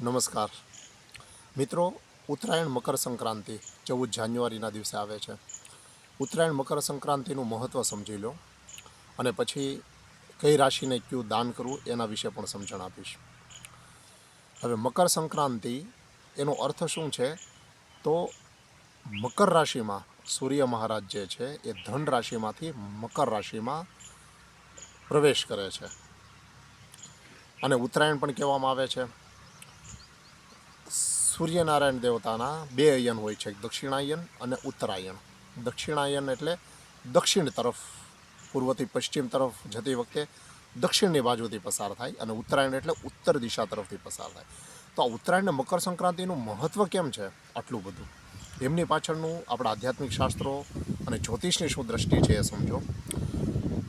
નમસ્કાર. મિત્રો, ઉત્તરાયણ મકર સંક્રાંતિ ચૌદ જાન્યુઆરીના દિવસે આવે છે. ઉત્તરાયણ મકર સંક્રાંતિનું મહત્ત્વ સમજી લો અને પછી કઈ રાશિને કયું દાન કરવું એના વિશે પણ સમજણ આપીશ. હવે મકર સંક્રાંતિ એનો અર્થ શું છે? તો મકર રાશિમાં સૂર્ય મહારાજ જે છે એ ધન રાશિમાંથી મકર રાશિમાં પ્રવેશ કરે છે. અને ઉત્તરાયણ પણ કહેવામાં આવે છે. સૂર્યનારાયણ દેવતાના બે અયન હોય છે દક્ષિણાયન અને ઉત્તરાયણ. દક્ષિણાયન એટલે દક્ષિણ તરફ, પૂર્વથી પશ્ચિમ તરફ જતી વખતે દક્ષિણની બાજુથી પસાર થાય અને ઉત્તરાયણ એટલે ઉત્તર દિશા તરફથી પસાર થાય. તો આ ઉત્તરાયણ મકર સંક્રાંતિનું મહત્ત્વ કેમ છે? આટલું બધું. એમની પાછળનું આપણા આધ્યાત્મિક શાસ્ત્રો અને જ્યોતિષની શું દ્રષ્ટિ છે એ સમજો.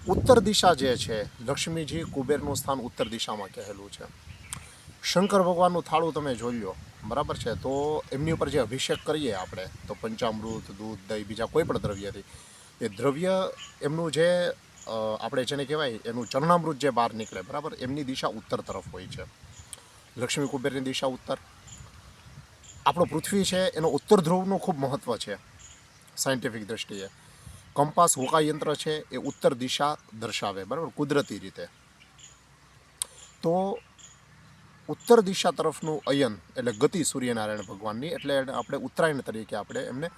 ઉત્તર દિશા જે છે, લક્ષ્મીજી કુબેરનું સ્થાન ઉત્તર દિશામાં કહેલું છે. શંકર ભગવાનનું થાળું તમે જોઈ લો. બરાબર છે? તો એમની ઉપર જે અભિષેક કરીએ આપણે, તો પંચામૃત, દૂધ, દહીં, બીજા કોઈ પણ દ્રવ્યથી, એ દ્રવ્ય એમનું જે આપણે જેને કહેવાય, એનું ચરણામૃત જે બહાર નીકળે, બરાબર? એમની દિશા ઉત્તર તરફ હોય છે. લક્ષ્મી કુબેરની દિશા ઉત્તર. આપણો પૃથ્વી છે, એનો ઉત્તર ધ્રુવનું ખૂબ મહત્ત્વ છે, સાયન્ટિફિક દ્રષ્ટિએ. કંપાસ, હોકાયંત્ર છે, એ ઉત્તર દિશા દર્શાવે, બરાબર? કુદરતી રીતે. તો ઉત્તર દિશા તરફનું અયન, એટલે ગતિ સૂર્યનારાયણ ભગવાનની, એટલે આપણે ઉત્તરાયણ તરીકે આપણે એમને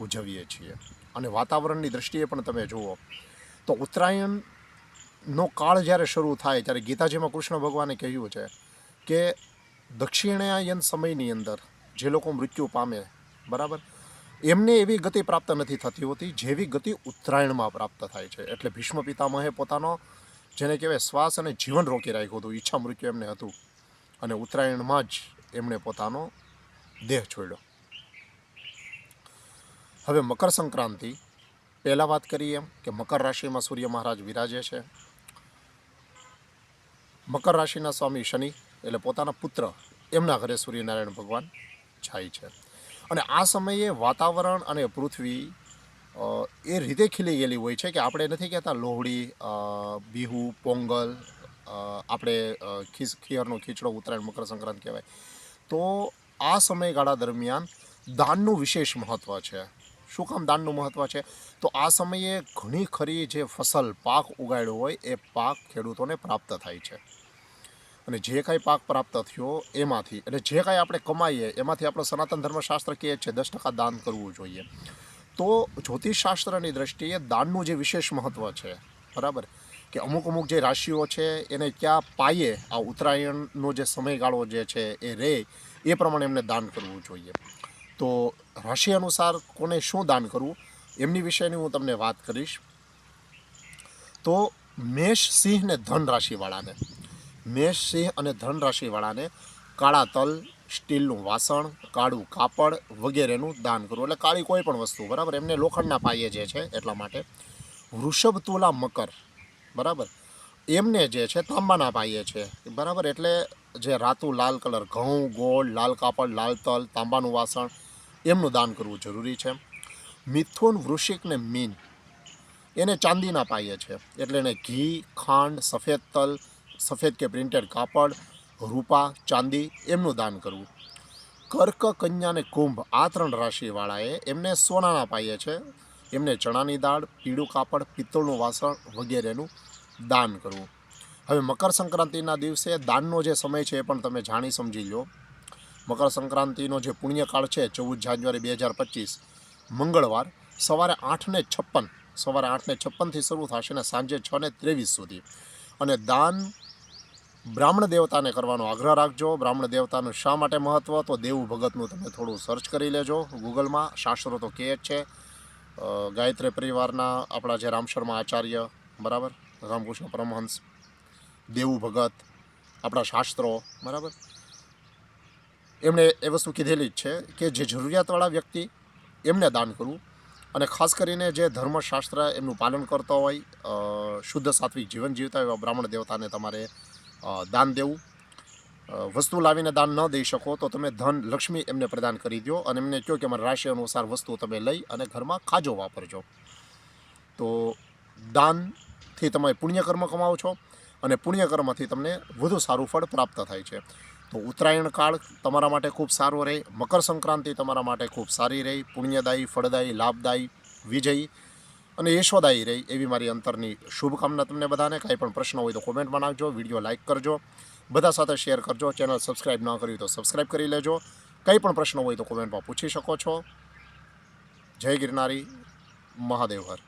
ઉજવીએ છીએ. અને વાતાવરણની દ્રષ્ટિએ પણ તમે જુઓ, તો ઉત્તરાયણનો કાળ જ્યારે શરૂ થાય, ત્યારે ગીતાજીમાં કૃષ્ણ ભગવાને કહ્યું છે કે દક્ષિણાયન સમયની અંદર જે લોકો મૃત્યુ પામે, બરાબર? એમને એવી ગતિ પ્રાપ્ત નથી થતી હોતી, જેવી ગતિ ઉત્તરાયણમાં પ્રાપ્ત થાય છે. એટલે ભીષ્મ પિતામહે પોતાનો, જેને કહેવાય શ્વાસ અને જીવન રોકી રાખ્યું હતું, ઈચ્છા મૃત્યુ એમને હતું. અને ઉત્તરાયણમાં જ એમણે પોતાનો દેહ છોડ્યો. હવે મકર સંક્રાંતિ, પહેલાં વાત કરીએ એમ કે મકર રાશિમાં સૂર્ય મહારાજ વિરાજે છે. મકર રાશિના સ્વામી શનિ એટલે પોતાના પુત્ર, એમના ઘરે સૂર્યનારાયણ ભગવાન જાય છે. અને આ સમયે વાતાવરણ અને પૃથ્વી એ રીતે ખીલી ગયેલી હોય છે કે આપણે નથી કહેતા લોહડી બિહુ, પોંગલ આપણે ખીસ ખીયરનો ખીચડો ઉત્તરાયણ મકર સંક્રાંતિ કહેવાય. તો આ સમયગાળા દરમિયાન દાનનું વિશેષ મહત્ત્વ છે. શું કામ દાનનું મહત્ત્વ છે? તો આ સમયે ઘણી ખરી જે ફસલ પાક ઉગાડ્યો હોય એ પાક ખેડૂતોને પ્રાપ્ત થાય છે. અને જે કાંઈ પાક પ્રાપ્ત થયો એમાંથી, એટલે જે કાંઈ આપણે કમાઈએ એમાંથી આપણો સનાતન ધર્મશાસ્ત્ર કહે છે, દસ ટકા દાન કરવું જોઈએ. તો જ્યોતિષશાસ્ત્રની દ્રષ્ટિએ દાનનું જે વિશેષ મહત્ત્વ છે, બરાબર? કે અમુક અમુક જે રાશિઓ છે, એને ક્યાં પાયે આ ઉત્તરાયણનો જે સમયગાળો જે છે એ રહે એ પ્રમાણે એમને દાન કરવું જોઈએ. તો રાશિ અનુસાર કોને શું દાન કરવું, એમની વિશેની હું તમને વાત કરીશ. તો મેષ, સિંહ ને ધન રાશિવાળાને, મેષ, સિંહ અને ધન રાશિવાળાને કાળા તલ, સ્ટીલનું વાસણ, કાળું કાપડ વગેરેનું દાન કરવું. એટલે કાળી કોઈ પણ વસ્તુ, બરાબર? એમને લોખંડના પાયે જે છે, એટલા માટે. વૃષભ, તુલા, મકર બરાબર? એમને જે છે, તાંબાના પાયે છે. બરાબર? એટલે જે રાતું લાલ કલર, ઘઉં, ગોળ, લાલ કાપડ, લાલ તલ, તાંબાનું વાસણ, એમનું દાન કરવું જરૂરી છે. મિથુન વૃશ્ચિક ને મીન, એને ચાંદીના પાયે છે. એટલે એને ઘી, ખાંડ, સફેદ તલ, સફેદ કે પ્રિન્ટેડ કાપડ, રૂપા, ચાંદી, એમનું દાન કરવું. કર્ક, કન્યા અને કુંભ આ ત્રણ રાશિવાળાએ એમને સોનાના પાયે છે. એમને ચણાની દાળ, પીળું કાપડ, પિત્તળનું વાસણ વગેરેનું દાન કરવું. હવે મકર સંક્રાંતિના દિવસે દાનનો જે સમય છે એ પણ તમે જાણી સમજી લો મકર સંક્રાંતિનો જે પુણ્યકાળ છે, ચૌદ જાન્યુઆરી બે હજાર પચીસ, મંગળવાર સવારે આઠને છપ્પન, સવારે આઠને છપ્પનથી શરૂ થશે ને સાંજે છ ને ત્રેવીસ સુધી. અને દાન બ્રાહ્મણ દેવતાને કરવાનો આગ્રહ રાખજો. બ્રાહ્મણ દેવતાનું શા માટે મહત્ત્વ તો દેવું ભગતનું તમે થોડું સર્ચ કરી લેજો ગૂગલમાં શાસ્ત્રો તો કહે જ છે. ગાયત્રી પરિવારના આપણા જે રામ શર્મા આચાર્ય, બરાબર? રામકૃષ્ણ પરમહંસ, દેવું ભગત, આપણા શાસ્ત્રો, બરાબર? એમણે એ વસ્તુ કીધેલી જ છે કે જે જરૂરિયાતવાળા વ્યક્તિ એમને દાન કરવું અને ખાસ કરીને જે ધર્મશાસ્ત્ર એમનું પાલન કરતો હોય શુદ્ધ સાત્વિક જીવન જીવતા હોય એવા બ્રાહ્મણ દેવતાને તમારે દાન દેવું. વસ્તુ લાવીને દાન ન દઈ શકો તો તમે ધન લક્ષ્મી એમને પ્રદાન કરી દો અને એમને કહો કે અમારા રાશિ અનુસાર વસ્તુ તમે લઈ અને ઘરમાં ખાજો વાપરજો. તો દાનથી તમે પુણ્યકર્મ કમાવો છો અને પુણ્યકર્મથી તમને વધુ સારું ફળ પ્રાપ્ત થાય છે. તો ઉત્તરાયણ કાળ તમારા માટે ખૂબ સારો રહે, મકર સંક્રાંતિ તમારા માટે ખૂબ સારી રહી, પુણ્યદાયી, ફળદાયી, લાભદાયી, વિજયી અને યશોદાયી રહી એવી મારી અંતરની શુભકામના તમને બધાને. કાંઈ પણ પ્રશ્ન હોય તો કોમેન્ટમાં નાખજો, વીડિયો લાઇક કરજો. બધા સાથે શેર કરજો. ચેનલ સબસ્ક્રાઈબ ન કરી તો સબસ્ક્રાઇબ કરી લેજો. કંઈ પણ પ્રશ્ન હોય તો કોમેન્ટમાં પૂછી શકો છો. જય ગિરનારી મહાદેવ હર